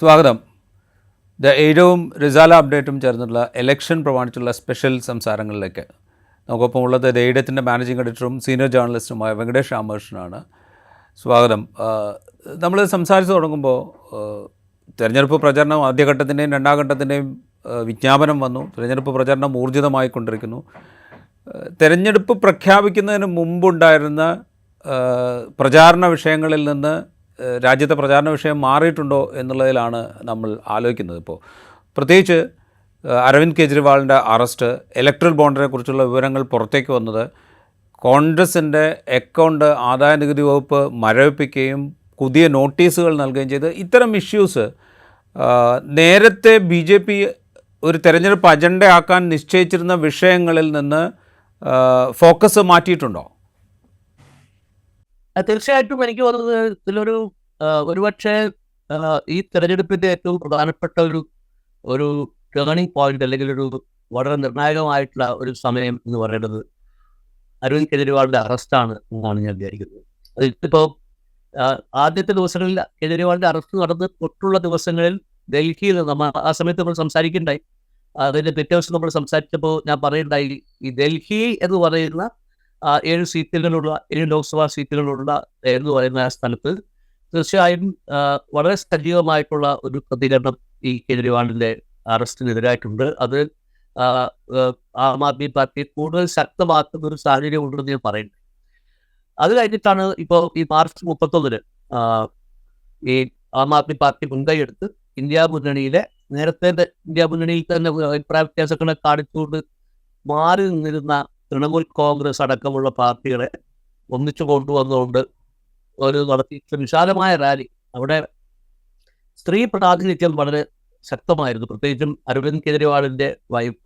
സ്വാഗതം. ദ ഏഴവും റിസാല അപ്ഡേറ്റും ചേർന്നിട്ടുള്ള election പ്രമാണിച്ചുള്ള special സംസാരങ്ങളിലേക്ക്. നമുക്കൊപ്പം ഉള്ളത് ദ ഏഴത്തിന്റെ മാനേജിംഗ് എഡിറ്ററും സീനിയർ ജേർണലിസ്റ്റുമായ വെങ്കടേഷ് രാമകൃഷ്ണനാണ്. സ്വാഗതം. നമ്മൾ സംസാരിച്ച് തുടങ്ങുമ്പോൾ തിരഞ്ഞെടുപ്പ് പ്രചരണം ആദ്യഘട്ടത്തിന്റെയും രണ്ടാം ഘട്ടത്തിന്റെയും വിജ്ഞാപനം വന്നു. തിരഞ്ഞെടുപ്പ് പ്രചരണം ഊർജിതമായിക്കൊണ്ടിരിക്കുന്നു. കൊണ്ടിരിക്കുന്നു തെരഞ്ഞെടുപ്പ് പ്രഖ്യാപിക്കുന്നതിന് മുമ്പുണ്ടായിരുന്ന പ്രചാരണ വിഷയങ്ങളിൽ നിന്ന് രാജ്യത്തെ പ്രചാരണ വിഷയം മാറിയിട്ടുണ്ടോ എന്നുള്ളതിലാണ് നമ്മൾ ആലോചിക്കുന്നത് ഇപ്പോൾ. പ്രത്യേകിച്ച് അരവിന്ദ് കെജ്രിവാളിന്റെ അറസ്റ്റ് ഇലക്ട്രൽ ബോണ്ടിനെ കുറിച്ചുള്ള വിവരങ്ങൾ പുറത്തേക്ക് വന്നത് കോൺഗ്രസിന്റെ അക്കൗണ്ട് ആദായ നികുതി വകുപ്പ് മരവിപ്പിക്കുകയും പുതിയ നോട്ടീസുകൾ നൽകുകയും ചെയ്ത് ഇത്തരം ഇഷ്യൂസ് നേരത്തെ ബി ജെ പി ഒരു തെരഞ്ഞെടുപ്പ് അജണ്ടയാക്കാൻ നിശ്ചയിച്ചിരുന്ന വിഷയങ്ങളിൽ നിന്ന് ഫോക്കസ് മാറ്റിയിട്ടുണ്ടോ? തീർച്ചയായിട്ടും എനിക്ക് തോന്നുന്നത് ഇതിലൊരു ഒരുപക്ഷെ ഈ തെരഞ്ഞെടുപ്പിന്റെ ഏറ്റവും പ്രധാനപ്പെട്ട ഒരു ഒരു ടേണിംഗ് പോയിന്റ് അല്ലെങ്കിൽ ഒരു വളരെ നിർണായകമായിട്ടുള്ള ഒരു സമയം എന്ന് പറയുന്നത് അരവിന്ദ് കെജ്രിവാളിന്റെ അറസ്റ്റാണ് എന്നാണ് ഞാൻ വിചാരിക്കുന്നത്. അത് ആദ്യത്തെ ദിവസങ്ങളിൽ കെജ്രിവാളിന്റെ അറസ്റ്റ് നടന്ന് തൊട്ടുള്ള ദിവസങ്ങളിൽ ഡൽഹിയിൽ നമ്മൾ ആ സമയത്ത് നമ്മൾ സംസാരിക്കണ്ടായി. അതിന്റെ പിറ്റേ ദിവസം നമ്മൾ സംസാരിച്ചപ്പോൾ ഞാൻ പറയുണ്ടായി ഈ ഡൽഹി എന്ന് പറയുന്ന ഏഴ് സീറ്റുകളുള്ള ഏഴ് ലോക്സഭാ സീറ്റുകളുള്ള എന്ന് പറയുന്ന സ്ഥലത്ത് തീർച്ചയായും വളരെ സജീവമായിട്ടുള്ള ഒരു പ്രതികരണം ഈ കേജ്രിവാളിന്റെ അറസ്റ്റിനെതിരായിട്ടുണ്ട്. അത് ആ, ആദ്മി പാർട്ടി കൂടുതൽ ശക്തമാക്കുന്ന ഒരു സാഹചര്യം ഉണ്ടെന്ന് ഞാൻ പറയുന്നത് അത് കഴിഞ്ഞിട്ടാണ് ഇപ്പോൾ ഈ മാർച്ച് മുപ്പത്തൊന്നിന് ഈ ആം ആദ്മി പാർട്ടി മുൻകൈയെടുത്ത് ഇന്ത്യ മുന്നണിയിലെ നേരത്തെ ഇന്ത്യ മുന്നണിയിൽ തന്നെ അഭിപ്രായ വ്യത്യാസങ്ങളെ കാണിച്ചുകൊണ്ട് മാറി നിന്നിരുന്ന തൃണമൂൽ കോൺഗ്രസ് അടക്കമുള്ള പാർട്ടികളെ ഒന്നിച്ചു കൊണ്ടുവന്നുകൊണ്ട് ഒരു നടത്തിയ വിശാലമായ റാലി. അവിടെ സ്ത്രീ പ്രാതിനിധ്യം വളരെ ശക്തമായിരുന്നു. പ്രത്യേകിച്ചും അരവിന്ദ് കെജ്രിവാളിന്റെ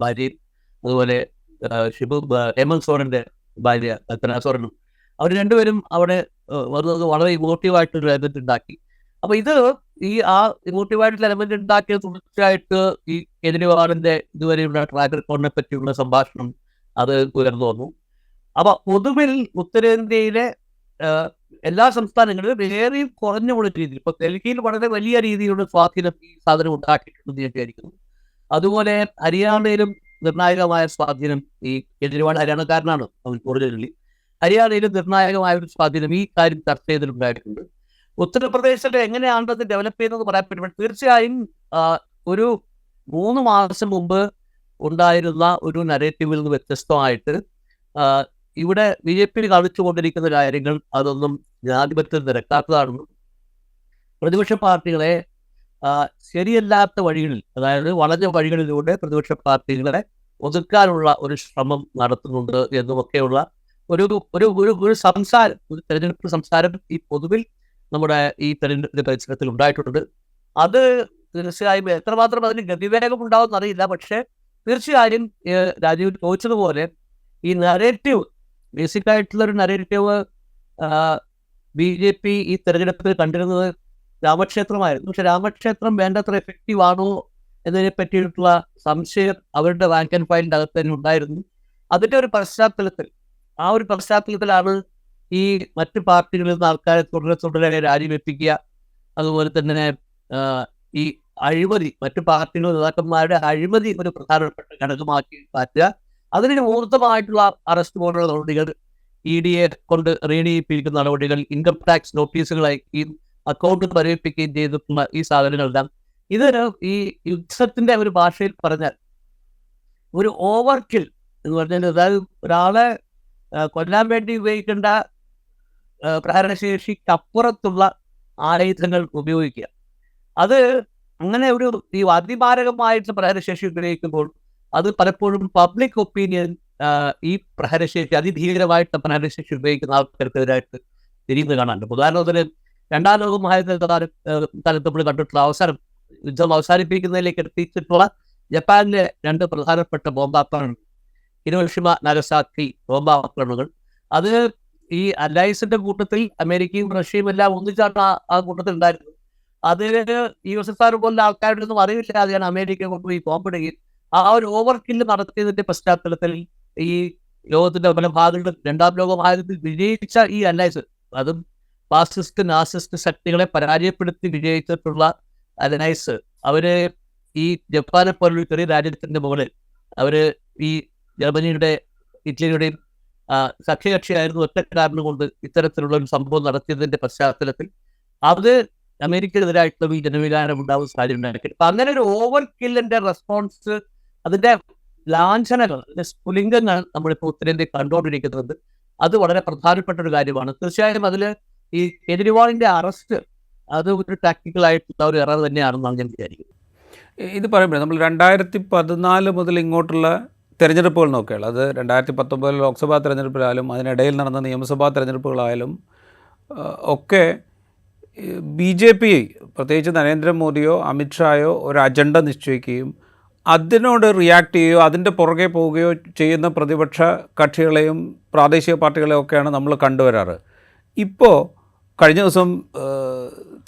ഭാര്യയും അതുപോലെ ഷിബു ഹേമന്ത് സോറിന്റെ ഭാര്യ സോറനും. അവർ രണ്ടുപേരും അവിടെ വന്നത് വളരെ ഇമോട്ടീവായിട്ടൊരു എലമെന്റ് ഉണ്ടാക്കി. അപ്പൊ ഇത് ഈ ആ ഇമോട്ടീവായിട്ടുള്ള എലമെന്റ് ഉണ്ടാക്കിയ തുടർച്ചയായിട്ട് ഈ കെജ്രിവാളിന്റെ ഇതുവരെയുള്ള ട്രാക്ക് റെക്കോർഡിനെ പറ്റിയുള്ള സംഭാഷണം അത് ഉയർന്നു വന്നു. അപ്പൊ പൊതുവിൽ ഉത്തരേന്ത്യയിലെ എല്ലാ സംസ്ഥാനങ്ങളിലും ഏറെയും കുറഞ്ഞ ഉള്ള രീതിയിൽ ഇപ്പൊ ഡൽഹിയിൽ വളരെ വലിയ രീതിയിലുള്ള സ്വാധീനം ഈ സാധനം ഉണ്ടാക്കിയിട്ടുണ്ടെന്ന് ഞാൻ വിചാരിക്കുന്നു. അതുപോലെ ഹരിയാനയിലും നിർണായകമായ സ്വാധീനം ഈ കെജ്രിവാൾ ഹരിയാനക്കാരനാണ് അവൻ ഒറിജിനലി ഹരിയാനയിലും നിർണായകമായ ഒരു സ്വാധീനം ഈ കാര്യം ചർച്ച ചെയ്തിട്ടുണ്ടായിട്ടുണ്ട്. ഉത്തർപ്രദേശിൽ എങ്ങനെയാണ് അത് ഡെവലപ്പ് ചെയ്യുന്നത് പറയാൻ പറ്റും? തീർച്ചയായും ഒരു മൂന്ന് മാസം മുമ്പ് ഉണ്ടായിരുന്ന ഒരു നരേറ്റീവിൽ നിന്ന് വ്യത്യസ്തമായിട്ട് ഇവിടെ ബി ജെ പി കാണിച്ചുകൊണ്ടിരിക്കുന്ന കാര്യങ്ങൾ അതൊന്നും ജനാധിപത്യം നിരക്കാത്തതാണെന്നും പ്രതിപക്ഷ പാർട്ടികളെ ശരിയല്ലാത്ത വഴികളിൽ അതായത് വളഞ്ഞ വഴികളിലൂടെ പ്രതിപക്ഷ പാർട്ടികളെ ഒതുക്കാനുള്ള ഒരു ശ്രമം നടത്തുന്നുണ്ട് എന്നുമൊക്കെയുള്ള ഒരു ഒരു ഒരു ഒരു സംസാരം ഒരു തെരഞ്ഞെടുപ്പ് സംസാരം ഈ പൊതുവിൽ നമ്മുടെ ഈ തെരഞ്ഞെടുപ്പിന്റെ പരിസരത്തിൽ ഉണ്ടായിട്ടുണ്ട്. അത് തീർച്ചയായും എത്രമാത്രം അതിന് ഗതിവേഗം ഉണ്ടാവും എന്നറിയില്ല പക്ഷേ തീർച്ചയായും രാജീവ് ചോദിച്ചതുപോലെ ഈ നരേറ്റീവ് ബേസിക് ആയിട്ടുള്ള ഒരു നരേറ്റീവ് ബി ജെ പി ഈ തെരഞ്ഞെടുപ്പിൽ കണ്ടിരുന്നത് രാമക്ഷേത്രമായിരുന്നു. പക്ഷെ രാമക്ഷേത്രം വേണ്ടത്ര എഫക്റ്റീവ് ആണോ എന്നതിനെ പറ്റിയിട്ടുള്ള സംശയം അവരുടെ റാങ്ക് ആൻഡ് ഫൈലിന്റെ അകത്ത് തന്നെ ഉണ്ടായിരുന്നു. അതിന്റെ ഒരു പശ്ചാത്തലത്തിൽ ആ ഒരു പശ്ചാത്തലത്തിലാണ് ഈ മറ്റ് പാർട്ടികളിൽ നിന്ന് ആൾക്കാരെ തുടരെ തുടരെ രാജിവെപ്പിക്കുക. അതുപോലെ തന്നെ ഈ അഴിമതി മറ്റു പാർട്ടികൾ നേതാക്കന്മാരുടെ അഴിമതി ഒരു പ്രധാനപ്പെട്ട ഘടകമാക്കി മാറ്റുക. അതിന് മൂർത്തമായിട്ടുള്ള അറസ്റ്റ് പോലുള്ള നടപടികൾ ഇ ഡി എ കൊണ്ട് റീഡിയിപ്പിക്കുന്ന നടപടികൾ ഇൻകം ടാക്സ് നോട്ടീസുകൾ അയക്കുകയും അക്കൗണ്ട് പരിഹരിപ്പിക്കുകയും ചെയ്തിട്ടുള്ള ഈ സാധനങ്ങളെല്ലാം. ഇതൊരു ഈ യുദ്ധത്തിന്റെ ഒരു ഭാഷയിൽ പറഞ്ഞാൽ ഒരു ഓവർ കിൽ എന്ന് പറഞ്ഞാൽ അതായത് ഒരാളെ കൊല്ലാൻ വേണ്ടി ഉപയോഗിക്കേണ്ട പ്രഹരണശേഷിക്കപ്പുറത്തുള്ള ആയുധങ്ങൾ ഉപയോഗിക്കുക. അത് അങ്ങനെ ഒരു ഈ അതിമാരകമായിട്ടുള്ള പ്രഹരശേഷി ഉപയോഗിക്കുമ്പോൾ അത് പലപ്പോഴും പബ്ലിക് ഒപ്പീനിയൻ ഈ പ്രഹരശേഷി അതിധീകരമായിട്ട് പ്രഹരശേഷി ഉപയോഗിക്കുന്ന ആൾക്കാർക്കെതിരായിട്ട് തിരിയുന്നത് കാണാനുണ്ട് ഉദാഹരണത്തിന് രണ്ടാം ലോക മഹായുദ്ധ കാലം കാലത്ത് നമ്മൾ കണ്ടിട്ടുള്ള അവസരം യുദ്ധം അവസാനിപ്പിക്കുന്നതിലേക്ക് എത്തിച്ചിട്ടുള്ള ജപ്പാനിലെ രണ്ട് പ്രധാനപ്പെട്ട ബോംബാക്രമണങ്ങൾ ഹിരോഷിമ നഗസാക്കി ബോംബാക്രമണങ്ങൾ അത് ഈ അലയൻസിന്റെ കൂട്ടത്തിൽ അമേരിക്കയും റഷ്യയും എല്ലാം ഒന്നിച്ചാണ് ആ കൂട്ടത്തിൽ ഉണ്ടായിരുന്നത് അതിന് ആർ പോലുള്ള ആൾക്കാരുടെ ഒന്നും അറിവില്ലാതെയാണ് അമേരിക്ക കൊണ്ടുപോയി ബോംബിടുകയും ആ ഒരു ഓവർ കില്ല് നടത്തിയതിന്റെ പശ്ചാത്തലത്തിൽ ഈ ലോകത്തിന്റെ പല ഭാഗങ്ങളിൽ രണ്ടാം ലോക മഹായുദ്ധത്തിൽ വിജയിച്ച ഈ അലയൻസ് അതും ഫാസിസ്റ്റ് നാസിസ്റ്റ് ശക്തികളെ പരാജയപ്പെടുത്തി വിജയിച്ചിട്ടുള്ള അലനൈസ് അവർ ഈ ജപ്പാനെ പോലുള്ള ചെറിയ രാജ്യത്തിന്റെ മുകളിൽ അവർ ഈ ജർമ്മനിയുടെ ഇറ്റലിയുടെയും സഖ്യകക്ഷിയായിരുന്നു ഒറ്റ കാരണം കൊണ്ട് ഇത്തരത്തിലുള്ള ഒരു സംഭവം നടത്തിയതിന്റെ പശ്ചാത്തലത്തിൽ അത് അമേരിക്കക്കെതിരായിട്ടുള്ള ഈ ജനവികാരം ഉണ്ടാവുന്ന സാഹചര്യം ഉണ്ടായിരിക്കും അപ്പൊ അങ്ങനെ ഒരു ഓവർ കില്ലിന്റെ റെസ്പോൺസ് അതിന്റെ ലാഞ്ചനകൾ അതിന്റെ സ്ഫുലിംഗങ്ങൾ നമ്മളിപ്പോൾ ഉത്തരേന്ത്യ കണ്ടുകൊണ്ടിരിക്കുന്നത് അത് വളരെ പ്രധാനപ്പെട്ട ഒരു കാര്യമാണ്. തീർച്ചയായും അതിൽ ഈ കേജ്രിവാളിന്റെ അറസ്റ്റ് അത് ഒരു ടാക്ടിക്കൽ ആയിട്ടുള്ള ഒരു എറർ തന്നെയാണെന്നാണ് ഞാൻ വിചാരിക്കുന്നത്. ഇത് പറയുമ്പോൾ നമ്മൾ രണ്ടായിരത്തി പതിനാല് മുതൽ ഇങ്ങോട്ടുള്ള തെരഞ്ഞെടുപ്പുകൾ നോക്കിയാൽ അത് രണ്ടായിരത്തി പത്തൊമ്പതിൽ ലോക്സഭാ തെരഞ്ഞെടുപ്പിലായാലും അതിനിടയിൽ നടന്ന നിയമസഭാ തെരഞ്ഞെടുപ്പുകളായാലും ഒക്കെ ബി ജെ പി പ്രത്യേകിച്ച് നരേന്ദ്രമോദിയോ അമിത്ഷായോ ഒരു അജണ്ട നിശ്ചയിക്കുകയും അതിനോട് റിയാക്ട് ചെയ്യുകയോ അതിന്റെ പുറകെ പോവുകയോ ചെയ്യുന്ന പ്രതിപക്ഷ കക്ഷികളെയും പ്രാദേശിക പാർട്ടികളെയും ഒക്കെയാണ് നമ്മൾ കണ്ടുവരാറ്. ഇപ്പോൾ കഴിഞ്ഞ ദിവസം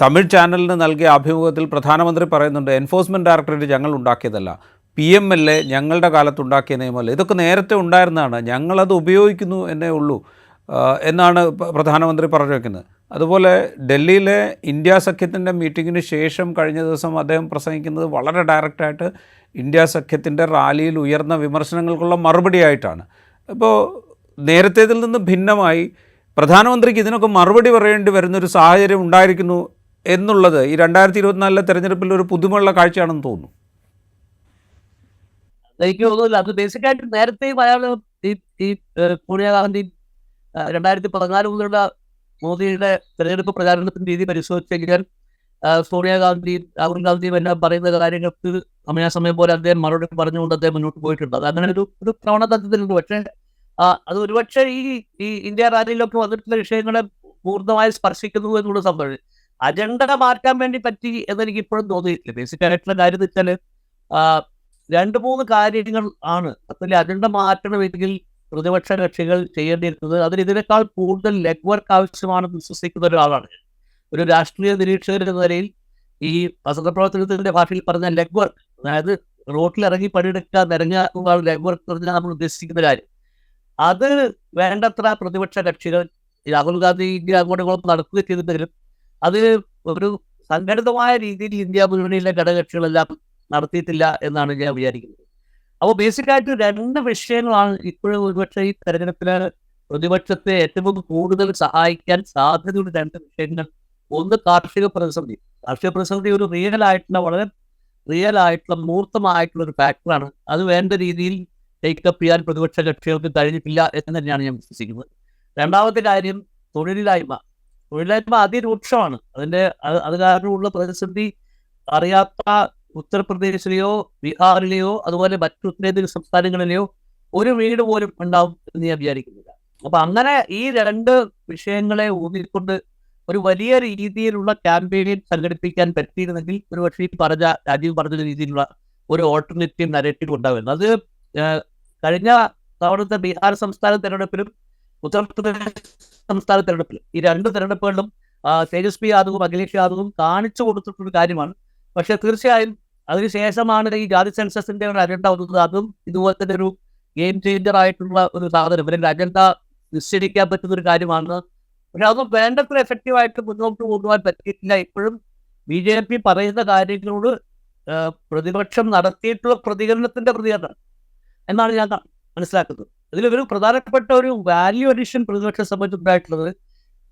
തമിഴ് ചാനലിന് നൽകിയ അഭിമുഖത്തിൽ പ്രധാനമന്ത്രി പറയുന്നുണ്ട് എൻഫോഴ്സ്മെന്റ് ഡയറക്ടറേറ്റ് ഞങ്ങൾ ഉണ്ടാക്കിയതല്ല. പി എം എൽ എ ഞങ്ങളുടെ കാലത്ത് ഉണ്ടാക്കിയ നിയമമല്ല. ഇതൊക്കെ നേരത്തെ ഉണ്ടായിരുന്നതാണ്. ഞങ്ങളത് ഉപയോഗിക്കുന്നു എന്നേ ഉള്ളൂ. എന്നാണ് പ്രധാനമന്ത്രി പറഞ്ഞു വയ്ക്കുന്നത് അതുപോലെ ഡൽഹിയിലെ ഇന്ത്യ സഖ്യത്തിന്റെ മീറ്റിങ്ങിന് ശേഷം കഴിഞ്ഞ ദിവസം അദ്ദേഹം പ്രസംഗിക്കുന്നത് വളരെ ഡയറക്റ്റായിട്ട് ഇന്ത്യ സഖ്യത്തിന്റെ റാലിയിൽ ഉയർന്ന വിമർശനങ്ങൾക്കുള്ള മറുപടിയായിട്ടാണ് ഇപ്പോൾ നേരത്തേതിൽ നിന്ന് ഭിന്നമായി പ്രധാനമന്ത്രിക്ക് ഇതിനൊക്കെ മറുപടി പറയേണ്ടി വരുന്നൊരു സാഹചര്യം ഉണ്ടായിരിക്കുന്നു എന്നുള്ളത് ഈ രണ്ടായിരത്തി ഇരുപത്തിനാലിലെ തെരഞ്ഞെടുപ്പിൽ ഒരു പുതുമയുള്ള കാഴ്ചയാണെന്ന് തോന്നുന്നു. എനിക്ക് തോന്നുന്നില്ല. അത് ബേസിക്കായിട്ട് നേരത്തെയും അയാൾ ഈ ഈ സോണിയാഗാന്ധി രണ്ടായിരത്തി പതിനാല് മുതലുള്ള മോദിയുടെ തെരഞ്ഞെടുപ്പ് പ്രചാരണത്തിന്റെ രീതി പരിശോധിച്ചു കഴിഞ്ഞാൽ സോണിയാഗാന്ധി രാഹുൽ ഗാന്ധിയും എല്ലാം പറയുന്ന കാര്യങ്ങൾക്ക് സമയാസമയം പോലെ അദ്ദേഹം മറുപടി പറഞ്ഞുകൊണ്ട് അദ്ദേഹം മുന്നോട്ട് പോയിട്ടുണ്ട്. അത് അങ്ങനെ ഒരു ഒരു പ്രവണതത്തിലുണ്ട് പക്ഷേ അത് ഒരുപക്ഷെ ഈ ഈ ഇന്ത്യ റാലിയിലൊക്കെ വന്നിട്ടുള്ള വിഷയങ്ങളെ പൂർണമായി സ്പർശിക്കുന്നു എന്നുള്ള സംഭവം. അജണ്ട മാറ്റാൻ വേണ്ടി പറ്റി എന്നെനിക്ക് ഇപ്പോഴും തോന്നിയിട്ടില്ല. ബേസിക് ആയിട്ടുള്ള കാര്യം വെച്ചാൽ രണ്ട് മൂന്ന് കാര്യങ്ങൾ ആണ്. അതിൽ അജണ്ട മാറ്റണമെങ്കിൽ പ്രതിപക്ഷ കക്ഷികൾ ചെയ്യേണ്ടിയിരുന്നത് അതിന് ഇതിനേക്കാൾ കൂടുതൽ ലെഗ് വർക്ക് ആവശ്യമാണെന്ന് വിശ്വസിക്കുന്ന ഒരാളാണ്. ഒരു രാഷ്ട്രീയ നിരീക്ഷകൻ എന്ന നിലയിൽ ഈ വസന്തപ്രവർത്തനത്തിന്റെ ഭാഷയിൽ പറഞ്ഞ ലെഗ് വർക്ക് അതായത് റോട്ടിൽ ഇറങ്ങി പണിയെടുക്കുക നിരങ്ങുക ലെഗ് വർക്ക് പറഞ്ഞാൽ നമ്മൾ ഉദ്ദേശിക്കുന്ന കാര്യം അത് വേണ്ടത്ര പ്രതിപക്ഷ കക്ഷികൾ രാഹുൽ ഗാന്ധി ഇന്ത്യ അങ്ങോട്ടും ഇങ്ങോട്ടും നടക്കുക ചെയ്തിട്ടുണ്ടെങ്കിലും അത് ഒരു സംഘടിതമായ രീതിയിൽ ഇന്ത്യ മുന്നണിയിലെ ഘടകകക്ഷികളെല്ലാം നടത്തിയിട്ടില്ല എന്നാണ് ഞാൻ വിചാരിക്കുന്നത് അപ്പോൾ ബേസിക് ആയിട്ട് രണ്ട് വിഷയങ്ങളാണ് ഇപ്പോഴും ഒരുപക്ഷെ ഈ തെരഞ്ഞെടുപ്പിൽ പ്രതിപക്ഷത്തെ ഏറ്റവും കൂടുതൽ സഹായിക്കാൻ സാധ്യതയുള്ള രണ്ട് വിഷയങ്ങൾ. ഒന്ന് കാർഷിക പ്രതിസന്ധി. കാർഷിക പ്രതിസന്ധി ഒരു റിയൽ ആയിട്ടുള്ള വളരെ റിയൽ ആയിട്ടുള്ള മൂർത്തമായിട്ടുള്ള ഒരു ഫാക്ടറാണ് അത് വേണ്ട രീതിയിൽ ടേക്കപ്പ് ചെയ്യാൻ പ്രതിപക്ഷ കക്ഷികൾക്ക് കഴിഞ്ഞിട്ടില്ല എന്ന് തന്നെയാണ് ഞാൻ വിശ്വസിക്കുന്നത്. രണ്ടാമത്തെ കാര്യം തൊഴിലില്ലായ്മ. തൊഴിലില്ലായ്മ അതിരൂക്ഷമാണ്. അതിന്റെ അത് അത് കാരണമുള്ള പ്രതിസന്ധി അറിയാത്ത ഉത്തർപ്രദേശിലെയോ ബീഹാറിലെയോ അതുപോലെ മറ്റു ഉത്തരേന്ത്യൻ സംസ്ഥാനങ്ങളിലെയോ ഒരു വീട് പോലും ഉണ്ടാവും എന്ന് ഞാൻ വിചാരിക്കുന്നില്ല. അപ്പൊ അങ്ങനെ ഈ രണ്ട് വിഷയങ്ങളെ ഊന്നിക്കൊണ്ട് ഒരു വലിയ രീതിയിലുള്ള ക്യാമ്പയിൻ സംഘടിപ്പിക്കാൻ പറ്റിയിരുന്നെങ്കിൽ ഒരു പക്ഷേ ഈ പറഞ്ഞ രാജീവ് പറഞ്ഞ രീതിയിലുള്ള ഒരു ഓൾട്ടർനേറ്റീവ് നരേറ്റീവ് ഉണ്ടാവുന്നു അത് കഴിഞ്ഞ തവണത്തെ ബീഹാർ സംസ്ഥാന തെരഞ്ഞെടുപ്പിലും ഉത്തർപ്രദേശ് സംസ്ഥാന തെരഞ്ഞെടുപ്പിലും ഈ രണ്ട് തെരഞ്ഞെടുപ്പുകളിലും തേജസ്വി യാദവും അഖിലേഷ് യാദവും കാണിച്ചു കൊടുത്തിട്ടുള്ള കാര്യമാണ്. പക്ഷെ തീർച്ചയായും അതിനുശേഷമാണ് ഈ ജാതി സെൻസസിന്റെ ഒരു അജണ്ട വന്നത്. അതും ഇതുപോലെ തന്നെ ഒരു ഗെയിം ചേഞ്ചർ ആയിട്ടുള്ള ഒരു സാധനം. അല്ലെങ്കിൽ അജണ്ട നിശ്ചയിക്കാൻ പറ്റുന്ന ഒരു കാര്യമാണ്. പക്ഷെ അതൊന്നും വേണ്ടത്ര എഫക്റ്റീവ് ആയിട്ട് മുന്നോട്ട് കൊണ്ടുപോകാൻ പറ്റിയിട്ടില്ല. ഇപ്പോഴും ബി ജെ പി പറയുന്ന കാര്യങ്ങളോട് പ്രതിപക്ഷം നടത്തിയിട്ടുള്ള പ്രതികരണത്തിന്റെ പ്രതികരണം എന്നാണ് ഞാൻ മനസ്സിലാക്കുന്നത്. ഇതിലൊരു പ്രധാനപ്പെട്ട ഒരു വാല്യൂ അഡീഷൻ പ്രതിപക്ഷം സംബന്ധിച്ചുണ്ടായിട്ടുള്ളത്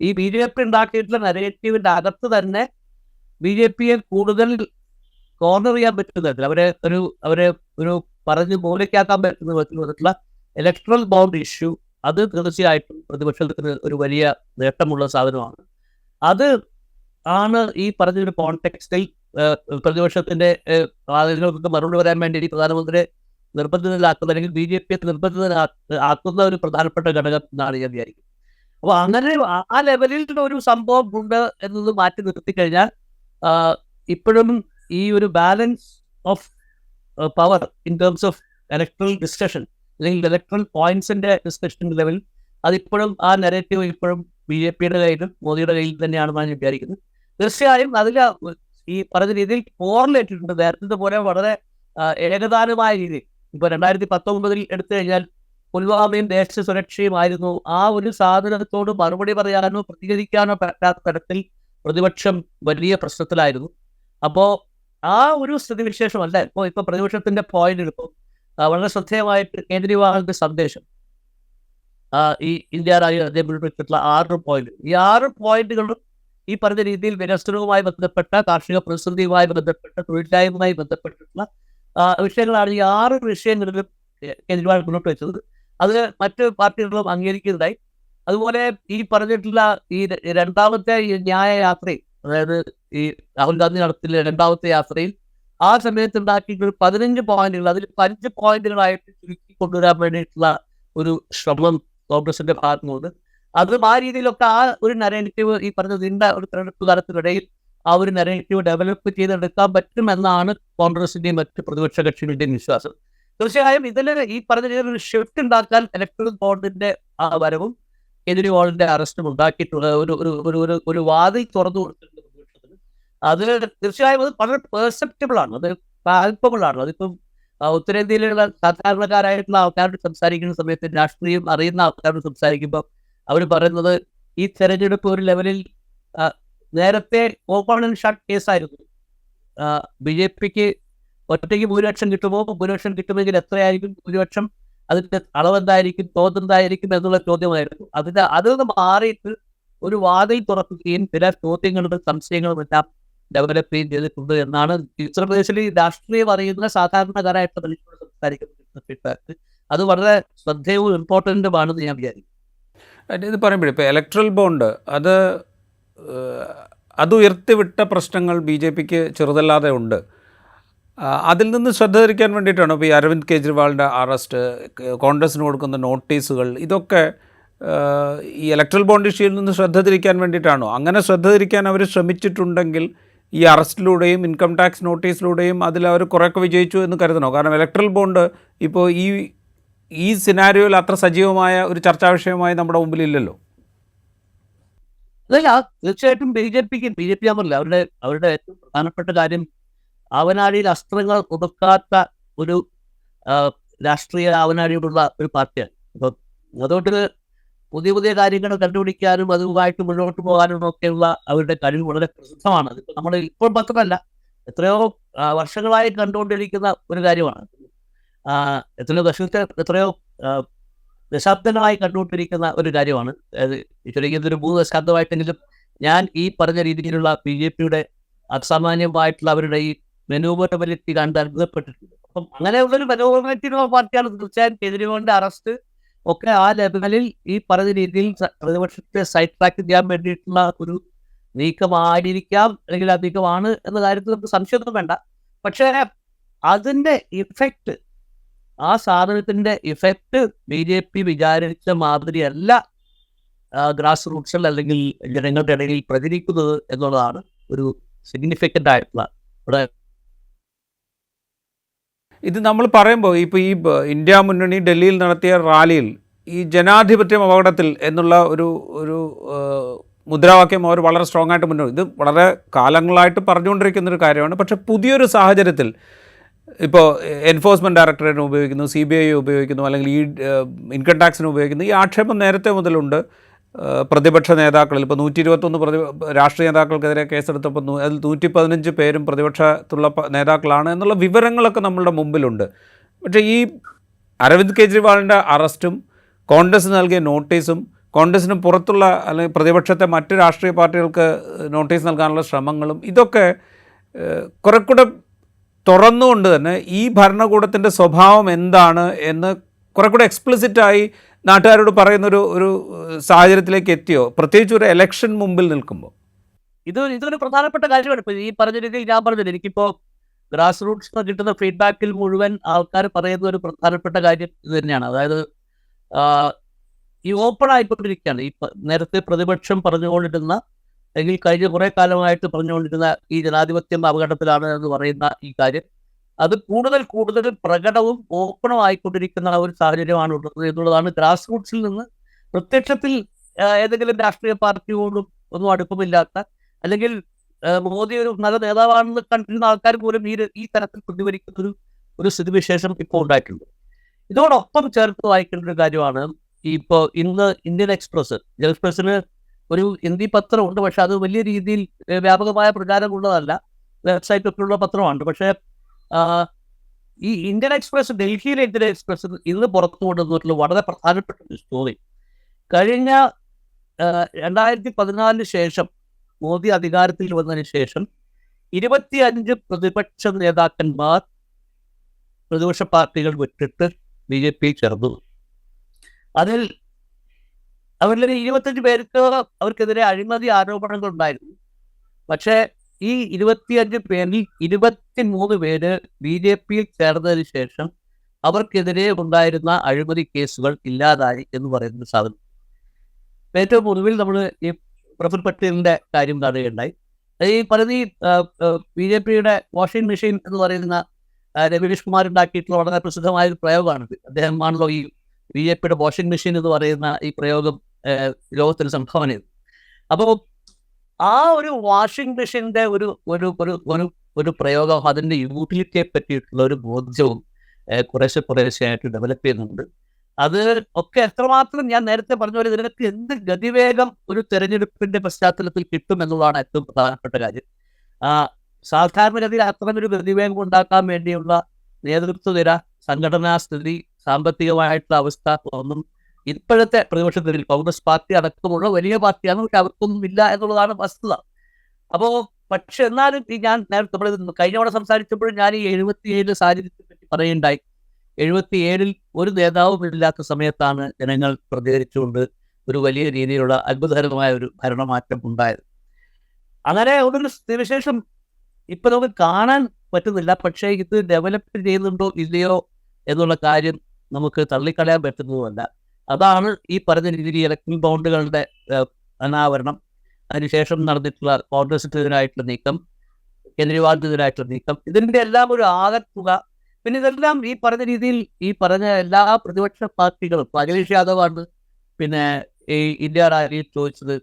ഈ ബി ജെ പി ഉണ്ടാക്കിയിട്ടുള്ള നരേറ്റീവിന്റെ അകത്ത് തന്നെ ബി ജെ പിയെ കൂടുതൽ കോർണർ ചെയ്യാൻ പറ്റുന്ന തരത്തിൽ അവരെ ഒരു അവരെ ഒരു പറഞ്ഞ് മൂലയ്ക്കാക്കാൻ പറ്റുന്ന വിധത്തിൽ വന്നിട്ടുള്ള ഇലക്ട്രൽ ബൗണ്ട് ഇഷ്യൂ അത് തീർച്ചയായിട്ടും പ്രതിപക്ഷത്തിന് ഒരു വലിയ നേട്ടമുള്ള സാധനമാണ്. അത് ആണ് ഈ പറഞ്ഞൊരു കോൺടെക്സ്റ്റിൽ പ്രതിപക്ഷത്തിന്റെ വാദങ്ങൾക്കൊക്കെ മറുപടി വരാൻ വേണ്ടി പ്രധാനമന്ത്രി നിർബന്ധിതനാക്കുന്ന അല്ലെങ്കിൽ ബി ജെ പിയെ നിർബന്ധിതനാക്കുന്ന ഒരു പ്രധാനപ്പെട്ട ഘടകം എന്നാണ് ഞാൻ വിചാരിക്കുന്നത്. അപ്പൊ അങ്ങനെ ആ ലെവലിൽ ഒരു സംഭവം ഉണ്ട് എന്നത് മാറ്റി നിർത്തി കഴിഞ്ഞാൽ ഇപ്പോഴും ഈ ഒരു balance of power in terms of electoral discussion അല്ലെങ്കിൽ ഇലക്ട്രൽ പോയിന്റ്സിന്റെ ഡിസ്കഷൻ ലെവൽ അതിപ്പോഴും ആ നെറേറ്റീവ് ഇപ്പോഴും ബി ജെ പിയുടെ കയ്യിലും മോദിയുടെ കയ്യിൽ തന്നെയാണ് ഞാൻ വിചാരിക്കുന്നത്. തീർച്ചയായും അതിൽ ഈ പറഞ്ഞ രീതിയിൽ പോറിലേറ്റിട്ടുണ്ട് നേരത്തെ പോലെ വളരെ ഏകദാനമായ രീതിയിൽ. ഇപ്പൊ രണ്ടായിരത്തി പത്തൊമ്പതിൽ എടുത്തു കഴിഞ്ഞാൽ പുൽവാമയും ദേശ സുരക്ഷയുമായിരുന്നു. ആ ഒരു സാധനത്തോട് മറുപടി പറയാനോ പ്രതികരിക്കാനോ പറ്റാത്ത തരത്തിൽ പ്രതിപക്ഷം വലിയ പ്രശ്നത്തിലായിരുന്നു. അപ്പോൾ ആ ഒരു സ്ഥിതിവിശേഷമല്ല ഇപ്പോൾ ഇപ്പോൾ പ്രതിപക്ഷത്തിന്റെ പോയിന്റ് എടുക്കും വളരെ ശ്രദ്ധേയമായിട്ട് കേജ്രിവാളിന്റെ സന്ദേശം ഈ ഇന്ത്യ രാജ്യം അദ്ദേഹം ആറ് പോയിന്റ് ഈ ആറ് പോയിന്റുകളും ഈ പറഞ്ഞ രീതിയിൽ വികസനവുമായി ബന്ധപ്പെട്ട കാർഷിക പ്രതിസന്ധിയുമായി ബന്ധപ്പെട്ട തൊഴിലില്ലായ്മയുമായി ബന്ധപ്പെട്ടിട്ടുള്ള വിഷയങ്ങളാണ് ഈ ആറ് വിഷയങ്ങളിലും കേജ്രിവാൾ മുന്നോട്ട് വെച്ചത്. അത് മറ്റ് പാർട്ടികളും അംഗീകരിക്കുന്നതായി. അതുപോലെ ഈ പറഞ്ഞിട്ടുള്ള ഈ രണ്ടാമത്തെ ഈ ന്യായ യാത്രയിൽ അതായത് ഈ രാഹുൽ ഗാന്ധി നടത്തിയ രണ്ടാമത്തെ യാത്രയിൽ ആ സമയത്ത് ഉണ്ടാക്കിയിട്ടുള്ള ഒരു പതിനഞ്ച് പോയിന്റുകൾ അതിൽ പതിനഞ്ച് പോയിന്റുകളായിട്ട് ചുരുക്കി കൊണ്ടുവരാൻ വേണ്ടിയിട്ടുള്ള ഒരു ശ്രമം കോൺഗ്രസിന്റെ ഭാഗത്തുനിന്നുണ്ട്. അതും ആ രീതിയിലൊക്കെ ആ ഒരു നരേറ്റീവ് ഈ പറഞ്ഞ നീണ്ട ഒരു തെരഞ്ഞെടുപ്പ് കാലത്തിനിടയിൽ ആ ഒരു നരേറ്റീവ് ഡെവലപ്പ് ചെയ്തെടുക്കാൻ പറ്റുമെന്നാണ് കോൺഗ്രസിന്റെയും മറ്റ് പ്രതിപക്ഷ കക്ഷികളുടെയും വിശ്വാസം. തീർച്ചയായും ഇതിൽ ഈ പറഞ്ഞ രീതിയിൽ ഒരു ഷിഫ്റ്റ് ഉണ്ടാക്കാൻ ഇലക്ട്രൽ ബോർഡിന്റെ ആ വരവും കേജ്രിവാളിന്റെ അറസ്റ്റും ഉണ്ടാക്കിയിട്ടുള്ള ഒരു ഒരു ഒരു ഒരു തുറന്നു കൊടുത്തിട്ടുണ്ട്. അത് തീർച്ചയായും അത് വളരെ പെർസെപ്റ്റബിൾ ആണ്. അത് പാൽപ്പബിൾ ആണ് അതിപ്പം ഉത്തരേന്ത്യയിലുള്ള സാധാരണക്കാരായിട്ടുള്ള ആൾക്കാരോട് സംസാരിക്കുന്ന സമയത്ത് രാഷ്ട്രീയം അറിയുന്ന ആൾക്കാരോട് സംസാരിക്കുമ്പോൾ അവർ പറയുന്നത് ഈ തെരഞ്ഞെടുപ്പ് ഒരു ലെവലിൽ നേരത്തെ ഓപ്പൺ ആൻഡ് ഷട്ട് കേസായിരുന്നു. ബി ജെ പിക്ക് ഒറ്റയ്ക്ക് ഭൂരിപക്ഷം കിട്ടുമോ? ഭൂരിപക്ഷം കിട്ടുമെങ്കിൽ എത്രയായിരിക്കും ഭൂരിപക്ഷം? അതിന്റെ അളവെന്തായിരിക്കും? തോതെന്തായിരിക്കും എന്നുള്ള ചോദ്യമായിരുന്നു. അതിന്റെ അതിൽ നിന്ന് മാറിയിട്ട് ഒരു വാതിൽ തുറക്കുകയും ചില ചോദ്യങ്ങളും സംശയങ്ങളും എല്ലാം ഡെവലപ്പ് ചെയ്തിട്ടുണ്ട് എന്നാണ് ഉത്തർപ്രദേശിൽ രാഷ്ട്രീയം അറിയുന്ന സാധാരണക്കാരായിട്ട് മനുഷ്യരോട് സംസാരിക്കുന്ന ഫീഡ്ബാക്ക് അത് വളരെ ശ്രദ്ധേയവും ഇമ്പോർട്ടന്റുമാണെന്ന് ഞാൻ വിചാരിക്കും ഇത് പറയുമ്പോഴേ ഇപ്പോൾ ഇലക്ട്രൽ ബോണ്ട് അത് അത് ഉയർത്തിവിട്ട പ്രശ്നങ്ങൾ ബി ജെ പിക്ക് ചെറുതല്ലാതെ ഉണ്ട്. അതിൽ നിന്ന് ശ്രദ്ധ തിരിക്കാൻ വേണ്ടിയിട്ടാണ് ഇപ്പോൾ ഈ അരവിന്ദ് കെജ്രിവാളിന്റെ അറസ്റ്റ് കോൺഗ്രസ്സിന് കൊടുക്കുന്ന നോട്ടീസുകൾ ഇതൊക്കെ ഈ ഇലക്ട്രൽ ബോണ്ട് ഇഷ്യൂയിൽ നിന്ന് ശ്രദ്ധ തിരിക്കാൻ വേണ്ടിയിട്ടാണോ? അങ്ങനെ ശ്രദ്ധ തിരിക്കാൻ അവർ ശ്രമിച്ചിട്ടുണ്ടെങ്കിൽ ഈ അറസ്റ്റിലൂടെയും ഇൻകം ടാക്സ് നോട്ടീസിലൂടെയും അതിൽ അവർ കുറേയൊക്കെ വിജയിച്ചു എന്ന് കരുതണോ? കാരണം ഇലക്ട്രൽ ബോണ്ട് ഇപ്പോൾ ഈ ഈ സിനാരിയോയിൽ അത്ര സജീവമായ ഒരു ചർച്ചാ വിഷയമായി നമ്മുടെ മുമ്പിൽ ഇല്ലല്ലോ അതല്ല തീർച്ചയായിട്ടും ബി ജെ പിക്ക് ബി ജെ പി ആവുന്നില്ല അവരുടെ അവരുടെ ഏറ്റവും പ്രധാനപ്പെട്ട കാര്യം ആവനാഴിയിൽ അസ്ത്രങ്ങൾ ഒതുക്കാത്ത ഒരു രാഷ്ട്രീയ ആവനാഴിയോടുള്ള ഒരു പാർട്ടിയാണ്. അപ്പം അതുകൊണ്ട് പുതിയ പുതിയ കാര്യങ്ങൾ കണ്ടുപിടിക്കാനും അതുമായിട്ട് മുന്നോട്ട് പോകാനും ഒക്കെയുള്ള അവരുടെ കഴിവ് വളരെ പ്രസിദ്ധമാണ്. അതിപ്പോൾ നമ്മൾ ഇപ്പോൾ മാത്രമല്ല എത്രയോ വർഷങ്ങളായി കണ്ടുകൊണ്ടിരിക്കുന്ന ഒരു കാര്യമാണ്. എത്രയോ ദശത്തെ എത്രയോ ദശാബ്ദങ്ങളായി കണ്ടുകൊണ്ടിരിക്കുന്ന ഒരു കാര്യമാണ്. അതായത് ചുരുങ്ങിയ ഒരു മൂന്ന് ദശാബ്ദമായിട്ടെങ്കിലും ഞാൻ ഈ പറഞ്ഞ രീതിയിലുള്ള ബി ജെ പിയുടെ അസാമാന്യമായിട്ടുള്ള അവരുടെ ഈ മെനോബലബിലിറ്റി കണ്ട് അത്ഭുതപ്പെട്ടിട്ടുണ്ട്. അപ്പം അങ്ങനെയുള്ളൊരു മെനോബലബിലിറ്റിയുള്ള പാർട്ടിയാണ് തീർച്ചയായും കേജ്രിവാളിന്റെ അറസ്റ്റ്. ഒക്കെ ആ ലെവലിൽ ഈ പറഞ്ഞ രീതിയിൽ പ്രതിപക്ഷത്തെ സൈഡ് ട്രാക്ക് ചെയ്യാൻ വേണ്ടിയിട്ടുള്ള ഒരു നീക്കമായിരിക്കാം. അല്ലെങ്കിൽ ആ നീക്കമാണ് എന്ന കാര്യത്തിൽ നമുക്ക് സംശയമൊന്നും വേണ്ട. പക്ഷേ അതിന്റെ ഇഫക്റ്റ് ആ സാധനത്തിന്റെ ഇഫക്റ്റ് ബി ജെ പി വിചാരിച്ച മാതിരിയല്ല ഗ്രാസ് റൂട്ട്സിൽ അല്ലെങ്കിൽ ജനങ്ങളുടെ ഇടയിൽ പ്രചരിക്കുന്നത് എന്നുള്ളതാണ് ഒരു സിഗ്നിഫിക്കന്റ് ആയിട്ടുള്ള ഇവിടെ ഇത് നമ്മൾ പറയുമ്പോൾ ഇപ്പോൾ ഈ ഇന്ത്യ മുന്നണി ഡൽഹിയിൽ നടത്തിയ റാലിയിൽ ഈ ജനാധിപത്യം അപകടത്തിൽ എന്നുള്ള ഒരു ഒരു മുദ്രാവാക്യം അവർ വളരെ സ്ട്രോങ് ആയിട്ട് മുന്നോട്ട് ഇത് വളരെ കാലങ്ങളായിട്ട് പറഞ്ഞുകൊണ്ടിരിക്കുന്ന ഒരു കാര്യമാണ്. പക്ഷേ പുതിയൊരു സാഹചര്യത്തിൽ ഇപ്പോൾ എൻഫോഴ്സ്മെന്റ് ഡയറക്ടറേറ്റിന് ഉപയോഗിക്കുന്നു സി ബി ഐ ഉപയോഗിക്കുന്നു അല്ലെങ്കിൽ ഈ ഇൻകം ടാക്സിന് ഉപയോഗിക്കുന്നു ഈ ആക്ഷേപം നേരത്തെ മുതലുണ്ട്. പ്രതിപക്ഷ നേതാക്കളിൽ ഇപ്പോൾ നൂറ്റി ഇരുപത്തൊന്ന് പ്രതി രാഷ്ട്രീയ നേതാക്കൾക്കെതിരെ കേസെടുത്തപ്പോൾ അതിൽ നൂറ്റി പതിനഞ്ച് പേരും പ്രതിപക്ഷത്തുള്ള നേതാക്കളാണ് എന്നുള്ള വിവരങ്ങളൊക്കെ നമ്മളുടെ മുമ്പിലുണ്ട്. പക്ഷേ ഈ അരവിന്ദ് കെജ്രിവാളിന്റെ അറസ്റ്റും കോൺഗ്രസ് നൽകിയ നോട്ടീസും കോൺഗ്രസിന് പുറത്തുള്ള അല്ലെങ്കിൽ പ്രതിപക്ഷത്തെ മറ്റു രാഷ്ട്രീയ പാർട്ടികൾക്ക് നോട്ടീസ് നൽകാനുള്ള ശ്രമങ്ങളും ഇതൊക്കെ കുറെക്കൂടെ കുറെ തുറന്നുകൊണ്ട് തന്നെ ഈ ഭരണകൂടത്തിന്റെ സ്വഭാവം എന്താണ് എന്ന് കുറെക്കൂടെ എക്സ്പ്ലിസിറ്റായി നാട്ടുകാരോട് പറയുന്നൊരു ഒരു സാഹചര്യത്തിലേക്ക് എത്തിയോ? പ്രത്യേകിച്ച് ഒരു എലക്ഷൻ മുമ്പിൽ നിൽക്കുമ്പോൾ ഇത് ഇതൊരു പ്രധാനപ്പെട്ട കാര്യമാണ്. ഇപ്പൊ ഈ രീതിയിൽ ഞാൻ പറഞ്ഞത് എനിക്കിപ്പോ ഗ്രാസ് റൂട്ട്സ് കിട്ടുന്ന ഫീഡ്ബാക്കിൽ മുഴുവൻ ആൾക്കാർ പറയുന്ന ഒരു പ്രധാനപ്പെട്ട കാര്യം ഇത് തന്നെയാണ്. അതായത് ഈ ഓപ്പൺ ആയിക്കൊണ്ടിരിക്കുകയാണ്. ഈ നേരത്തെ പ്രതിപക്ഷം പറഞ്ഞുകൊണ്ടിരുന്ന അല്ലെങ്കിൽ കഴിഞ്ഞ കുറെ കാലമായിട്ട് പറഞ്ഞുകൊണ്ടിരുന്ന ഈ ജനാധിപത്യം അപകടത്തിലാണ് എന്ന് പറയുന്ന ഈ കാര്യം. അത് കൂടുതൽ കൂടുതൽ പ്രകടവും ഓപ്പണും ആയിക്കൊണ്ടിരിക്കുന്ന ഒരു സാഹചര്യമാണ് ഉള്ളത് എന്നുള്ളതാണ് ഗ്രാസ് റൂട്ട്സിൽ നിന്ന് പ്രത്യക്ഷത്തിൽ ഏതെങ്കിലും രാഷ്ട്രീയ പാർട്ടിയോടും ഒന്നും അടുപ്പമില്ലാത്ത അല്ലെങ്കിൽ മോദി ഒരു നല്ല നേതാവാണെന്ന് കണ്ടിരുന്ന ആൾക്കാർ പോലും ഈ ഈ തരത്തിൽ പ്രതിഫലിക്കുന്ന ഒരു ഒരു സ്ഥിതിവിശേഷം ഇപ്പോൾ ഉണ്ടായിട്ടുണ്ട്. ഇതോടൊപ്പം ചേർത്ത് വായിക്കേണ്ട ഒരു കാര്യമാണ് ഇപ്പോൾ ഇന്ന് ഇന്ത്യൻ എക്സ്പ്രസ് എക്സ്പ്രസ്സിന് ഒരു ഹിന്ദി പത്രമുണ്ട് പക്ഷെ അത് വലിയ രീതിയിൽ വ്യാപകമായ പ്രചാരമുള്ളതല്ല വെബ്സൈറ്റ് ഒക്കെയുള്ള പത്രമാണ് പക്ഷേ ഈ ഇന്ത്യൻ എക്സ്പ്രസ് ഡൽഹിയിലെ ഇന്ത്യൻ എക്സ്പ്രസ് ഇന്ന് പുറത്തു കൊണ്ടുവന്നിട്ടുള്ള വളരെ പ്രധാനപ്പെട്ട ഒരു സ്റ്റോറി കഴിഞ്ഞ രണ്ടായിരത്തി പതിനാലിന് ശേഷം മോദി അധികാരത്തിൽ വന്നതിന് ശേഷം ഇരുപത്തിയഞ്ച് പ്രതിപക്ഷ നേതാക്കന്മാർ പ്രതിപക്ഷ പാർട്ടികൾ വിട്ടിട്ട് ബി ജെ പി ചേർന്നു. അതിൽ അവരിൽ ഇരുപത്തഞ്ച് പേർക്ക് അവർക്കെതിരെ അഴിമതി ആരോപണങ്ങൾ ഉണ്ടായിരുന്നു പക്ഷേ ഈ ഇരുപത്തിയഞ്ച് പേരിൽ ഇരുപത്തിമൂന്ന് പേര് ബി ജെ പിയിൽ ചേർന്നതിന് ശേഷം അവർക്കെതിരെ ഉണ്ടായിരുന്ന അഴിമതി കേസുകൾ ഇല്ലാതായി എന്ന് പറയുന്ന സാധനം. ഏറ്റവും ഒടുവിൽ നമ്മൾ ഈ പ്രഫുൽ പട്ടേലിന്റെ കാര്യം കാണുകയുണ്ടായി. ഈ പകുതി ബി ജെ പിയുടെ വാഷിംഗ് മെഷീൻ എന്ന് പറയുന്ന രവീഷ് കുമാർ ഉണ്ടാക്കിയിട്ടുള്ള വളരെ പ്രസിദ്ധമായ ഒരു പ്രയോഗമാണിത്. അദ്ദേഹമാണല്ലോ ഈ ബി ജെ പിയുടെ വാഷിംഗ് മെഷീൻ എന്ന് പറയുന്ന ഈ പ്രയോഗം ലോകത്തിന് സംഭാവന ചെയ്തു അപ്പോൾ ആ ഒരു വാഷിംഗ് മെഷീന്റെ ഒരു ഒരു ഒരു ഒരു പ്രയോഗം അതിന്റെ യൂട്ടിലിറ്റിയെ പറ്റിയിട്ടുള്ള ഒരു ബോധ്യവും കുറേശ്ശെ കുറേശ്ശെയായിട്ട് ഡെവലപ്പ് ചെയ്യുന്നുണ്ട്. അത് ഒക്കെ എത്രമാത്രം ഞാൻ നേരത്തെ പറഞ്ഞ പോലെ ഇതിനകത്ത് എന്ത് ഗതിവേഗം ഒരു തെരഞ്ഞെടുപ്പിന്റെ പശ്ചാത്തലത്തിൽ കിട്ടും എന്നുള്ളതാണ് ഏറ്റവും പ്രധാനപ്പെട്ട കാര്യം. ആ സാധാരണഗതിയിൽ അത്തരമൊരു ഗതിവേഗം ഉണ്ടാക്കാൻ വേണ്ടിയുള്ള നേതൃത്വ നിര സംഘടനാ സ്ഥിതി സാമ്പത്തികമായിട്ടുള്ള അവസ്ഥ ഒന്നും ഇപ്പോഴത്തെ പ്രതിപക്ഷത്തിൽ കോൺഗ്രസ് പാർട്ടി അടക്കമുള്ള വലിയ പാർട്ടിയാണ് പക്ഷെ അവർക്കൊന്നും ഇല്ല എന്നുള്ളതാണ് വസ്തുത. അപ്പോ പക്ഷെ എന്നാലും ഈ ഞാൻ നേരത്തെ നമ്മൾ കഴിഞ്ഞ തവണ സംസാരിച്ചപ്പോഴും ഞാൻ ഈ എഴുപത്തിയേഴ് സാഹചര്യത്തെ പറ്റി പറയുണ്ടായി എഴുപത്തിയേഴിൽ ഒരു നേതാവും ഇല്ലാത്ത സമയത്താണ് ജനങ്ങൾ പ്രതികരിച്ചുകൊണ്ട് ഒരു വലിയ രീതിയിലുള്ള അത്ഭുതകരമായ ഒരു ഭരണമാറ്റം ഉണ്ടായത്. അങ്ങനെ ഒരു സ്ഥിതിവിശേഷം ഇപ്പൊ നമുക്ക് കാണാൻ പറ്റുന്നില്ല പക്ഷേ ഇത് ഡെവലപ്പ് ചെയ്യുന്നുണ്ടോ ഇല്ലയോ എന്നുള്ള കാര്യം നമുക്ക് തള്ളിക്കളയാൻ പറ്റുന്നതുമല്ല. അതാണ് ഈ പറഞ്ഞ രീതിയിൽ ഇലക്ഷൻ ബോണ്ടുകളുടെ അനാവരണം. അതിനുശേഷം നടന്നിട്ടുള്ള കോൺഗ്രസിനെതിരായിട്ടുള്ള നീക്കം കേന്ദ്രവാദിനെതിരായിട്ടുള്ള നീക്കം. ഇതിന്റെ എല്ലാം ഒരു ആകത്തുക. പിന്നെ ഇതെല്ലാം ഈ പറഞ്ഞ രീതിയിൽ ഈ പറഞ്ഞ എല്ലാ പ്രതിപക്ഷ പാർട്ടികളും അഖിലേഷ് യാദവാണ് പിന്നെ ഈ ഇന്ത്യ റാലിയിൽ ചോദിച്ചത്.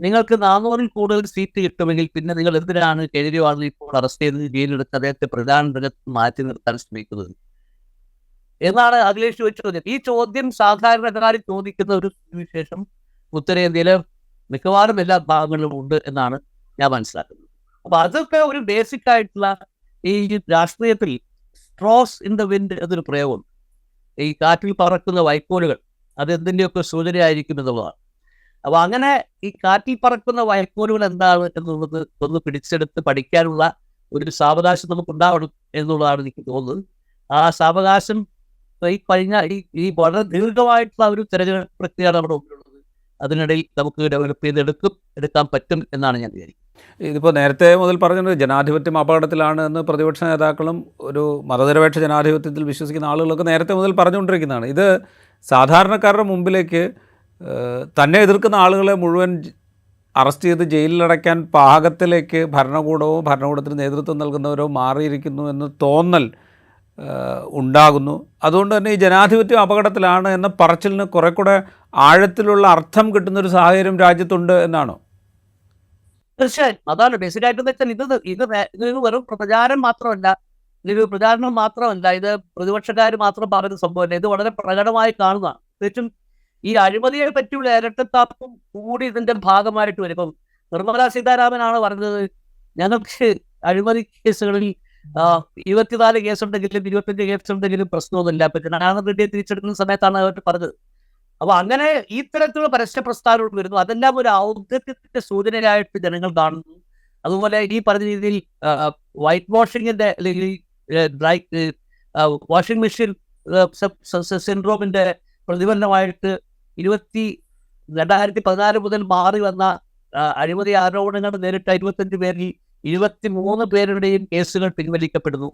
നിങ്ങൾക്ക് നാനൂറിൽ കൂടുതൽ സീറ്റ് കിട്ടുമെങ്കിൽ പിന്നെ നിങ്ങൾ എന്തിനാണ് കേജ്രിവാളിനെ ഇപ്പോൾ അറസ്റ്റ് ചെയ്ത് ജയിലെടുത്ത് അദ്ദേഹത്തെ പ്രധാന രംഗത്ത് മാറ്റി നിർത്താൻ ശ്രമിക്കുന്നത്? എന്നാണ് അഖിലേഷ് ചോദിച്ച ചോദ്യം. ഈ ചോദ്യം സാധാരണക്കാരിൽ ചോദിക്കുന്ന ഒരു വിശേഷം ഉത്തരേന്ത്യയിലെ മിക്കവാറും എല്ലാ ഭാഗങ്ങളിലും ഉണ്ട് എന്നാണ് ഞാൻ മനസ്സിലാക്കുന്നത്. അപ്പൊ അതൊക്കെ ഒരു ബേസിക് ആയിട്ടുള്ള ഈ രാഷ്ട്രീയത്തിൽ സ്ട്രോസ് ഇൻ ദ വിൻഡ് എന്നൊരു പ്രയോഗം ഈ കാറ്റിൽ പറക്കുന്ന വൈക്കോലുകൾ അത് എന്തിന്റെയൊക്കെ സൂചനയായിരിക്കും എന്നുള്ളതാണ്. അപ്പൊ അങ്ങനെ ഈ കാറ്റിൽ പറക്കുന്ന വൈക്കോലുകൾ എന്താണ് എന്നുള്ളത് ഒന്ന് പിടിച്ചെടുത്ത് പഠിക്കാനുള്ള ഒരു സാവകാശം നമുക്ക് ഉണ്ടാവണം എന്നുള്ളതാണ് എനിക്ക് തോന്നുന്നത്. ആ സാവകാശം ഈ കഴിഞ്ഞ ഈ ഈ വളരെ ദീർഘമായിട്ടുള്ള ഒരു തെരഞ്ഞെടുപ്പ് പ്രക്രിയയാണ് നമ്മുടെ മുമ്പിലുള്ളത്. അതിനിടയിൽ നമുക്ക് ഡെവലപ്പ് ചെയ്തെടുക്കും എടുക്കാൻ പറ്റും എന്നാണ് ഞാൻ വിചാരിക്കുന്നത്. ഇതിപ്പോൾ നേരത്തെ മുതൽ പറഞ്ഞത് ജനാധിപത്യം അപകടത്തിലാണ് എന്ന് പ്രതിപക്ഷ നേതാക്കളും ഒരു മതനിരപേക്ഷ ജനാധിപത്യത്തിൽ വിശ്വസിക്കുന്ന ആളുകളൊക്കെ നേരത്തെ മുതൽ പറഞ്ഞുകൊണ്ടിരിക്കുന്നതാണ്. ഇത് സാധാരണക്കാരുടെ മുമ്പിലേക്ക് തന്നെ എതിർക്കുന്ന ആളുകളെ മുഴുവൻ അറസ്റ്റ് ചെയ്ത് ജയിലിലടയ്ക്കാൻ പാകത്തിലേക്ക് ഭരണകൂടവും ഭരണകൂടത്തിന് നേതൃത്വം നൽകുന്നവരോ മാറിയിരിക്കുന്നു എന്ന് തോന്നൽ ഉണ്ടാകുന്നു. അതുകൊണ്ട് തന്നെ ഈ ജനാധിപത്യം അപകടത്തിലാണ് എന്ന പറച്ചിലിന് കുറെ കൂടെ ആഴത്തിലുള്ള അർത്ഥം കിട്ടുന്ന ഒരു സാഹചര്യം രാജ്യത്തുണ്ട് എന്നാണോ? തീർച്ചയായും. അതാണ് ബേസിക്കായിട്ട് വെച്ചാൽ ഇത് ഇത് വെറും പ്രചാരം മാത്രമല്ല ഇതൊരു പ്രചാരണം മാത്രമല്ല ഇത് പ്രതിപക്ഷക്കാർ മാത്രം പറയുന്ന സംഭവമല്ല ഇത് വളരെ പ്രകടമായി കാണുന്നതാണ്. തീർച്ചയായും ഈ അഴിമതിയെ പറ്റിയുള്ള ഇരട്ടത്താപ്പും കൂടി ഇതിന്റെ ഭാഗമായിട്ട് വരും. ഇപ്പം നിർമ്മല സീതാരാമനാണ് പറഞ്ഞത് ഞങ്ങൾക്ക് അഴിമതി കേസുകളിൽ ഇരുപത്തിനാല് കേസുണ്ടെങ്കിലും ഇരുപത്തഞ്ച് കേസുണ്ടെങ്കിലും പ്രശ്നമൊന്നുമില്ല. അപ്പൊ ജനാർദ്ദൻ റെഡ്ഡിയെ തിരിച്ചെടുക്കുന്ന സമയത്താണ് അവർ പറഞ്ഞത്. അപ്പൊ അങ്ങനെ ഈ തരത്തിലുള്ള പരസ്യ പ്രസ്ഥാനങ്ങൾ വരുന്നു. അതെല്ലാം ഒരു ഔദ്യത്തിന്റെ സൂചനയായിട്ട് ജനങ്ങൾ കാണുന്നു. അതുപോലെ ഈ പറഞ്ഞ രീതിയിൽ വൈറ്റ് വാഷിങ്ങിന്റെ അല്ലെങ്കിൽ ഡ്രൈ വാഷിംഗ് മെഷീൻ സിൻഡ്രോമിന്റെ പ്രതിഫലനമായിട്ട് ഇരുപത്തി രണ്ടായിരത്തി പതിനാല് മുതൽ മാറി വന്ന അഴിമതി ആരോപണങ്ങൾ നേരിട്ട ഇരുപത്തഞ്ച് പേരിൽ ഇരുപത്തി മൂന്ന് പേരുടെയും കേസുകൾ പിൻവലിക്കപ്പെടുന്നു.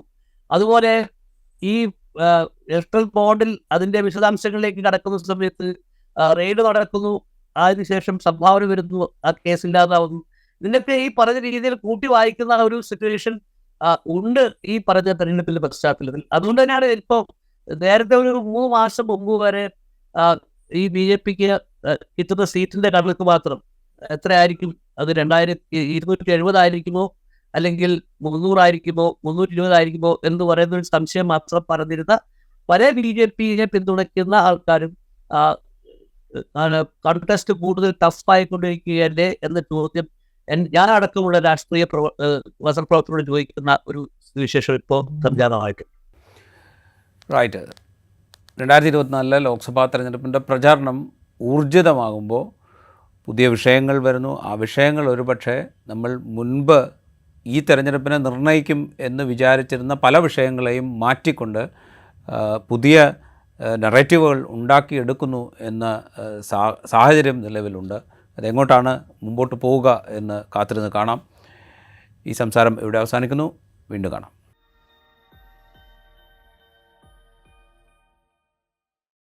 അതുപോലെ ഈ ഇലക്ട്രൽ ബോർഡിൽ അതിന്റെ വിശദാംശങ്ങളിലേക്ക് കടക്കുന്ന സമയത്ത് റെയ്ഡ് നടക്കുന്നു. അതിനുശേഷം സംഭാവന വരുന്നു. ആ കേസ് ഇല്ലാതാവുന്നു. ഇതിനൊക്കെ ഈ പറഞ്ഞ രീതിയിൽ കൂട്ടി വായിക്കുന്ന ഒരു സിറ്റുവേഷൻ ഉണ്ട് ഈ പറഞ്ഞ തെരഞ്ഞെടുപ്പിന്റെ പശ്ചാത്തലത്തിൽ. അതുകൊണ്ട് തന്നെയാണ് ഇപ്പോൾ നേരത്തെ ഒരു മൂന്ന് മാസം മുമ്പ് വരെ ഈ ബി ജെ പിക്ക് കിട്ടുന്ന സീറ്റിന്റെ കണക്ക് മാത്രം എത്രയായിരിക്കും? അത് രണ്ടായിരത്തി ഇരുന്നൂറ്റി എഴുപതായിരിക്കുമോ അല്ലെങ്കിൽ മുന്നൂറായിരിക്കുമോ? മുന്നൂറ്റി ഇരുപതായിരിക്കുമോ എന്ന് പറയുന്ന ഒരു സംശയം മാത്രം പറഞ്ഞിരുന്ന പല ബി ജെ പിയെ പിന്തുണയ്ക്കുന്ന ആൾക്കാരും കണ്ടസ്റ്റ് കൂടുതൽ ടഫ് ആയിക്കൊണ്ടിരിക്കുകയല്ലേ എന്ന ചോദ്യം ഞാൻ അടക്കമുള്ള രാഷ്ട്രീയ പ്രവ ഏഹ് വസനപ്രവർത്തനോട് ചോദിക്കുന്ന ഒരു വിശേഷം ഇപ്പോൾ സംജാതമായിട്ട്. റൈറ്റ് രണ്ടായിരത്തി ഇരുപത്തിനാലിലെ ലോക്സഭാ തെരഞ്ഞെടുപ്പിന്റെ പ്രചാരണം ഊർജിതമാകുമ്പോൾ പുതിയ വിഷയങ്ങൾ വരുന്നു. ആ വിഷയങ്ങൾ ഒരുപക്ഷെ നമ്മൾ മുൻപ് ഈ തെരഞ്ഞെടുപ്പിനെ നിർണയിക്കും എന്ന് വിചാരിച്ചിരുന്ന പല വിഷയങ്ങളെയും മാറ്റിക്കൊണ്ട് പുതിയ നെറേറ്റീവുകൾ ഉണ്ടാക്കിയെടുക്കുന്നു എന്ന സാഹചര്യം നിലവിലുണ്ട്. അതെങ്ങോട്ടാണ് മുമ്പോട്ട് പോവുക എന്ന് കാത്തിരുന്ന് കാണാം. ഈ സംസാരം ഇവിടെ അവസാനിക്കുന്നു. വീണ്ടും കാണാം.